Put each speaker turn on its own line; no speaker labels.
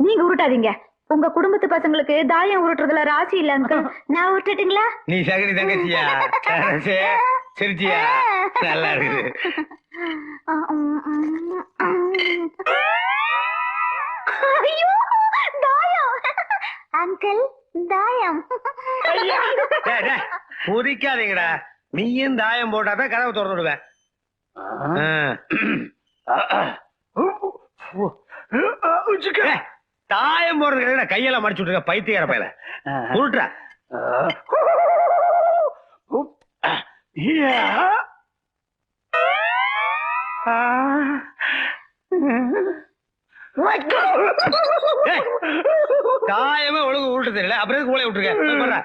கவலைப்படாதீங்க உங்க குடும்பத்து பசங்களுக்கு தாயம் உருட்டுறதுல ராசி இல்ல அங்கிள். நான் உருட்டுட்டுங்களா?
நீ சகடி தங்கச்சியா? சிரிச்சியா? நல்லா இருக்குது.
ஐயோ தாயம். அங்கிள் தாயம்.
டேய், டேய், குதிக்காதீங்கடா நீயும் தாயம் போட்டாதான் கதவை திறந்து விடுவேன் தாயம் என்னடா கையெல்லாம் மடிச்சு விட்டுருக்க பைத்தியார பையல உருட்டுறா தாயமே ஒழுங்கு உருட்டு தெரியல அப்புறம் ஊழைய விட்டுருக்க.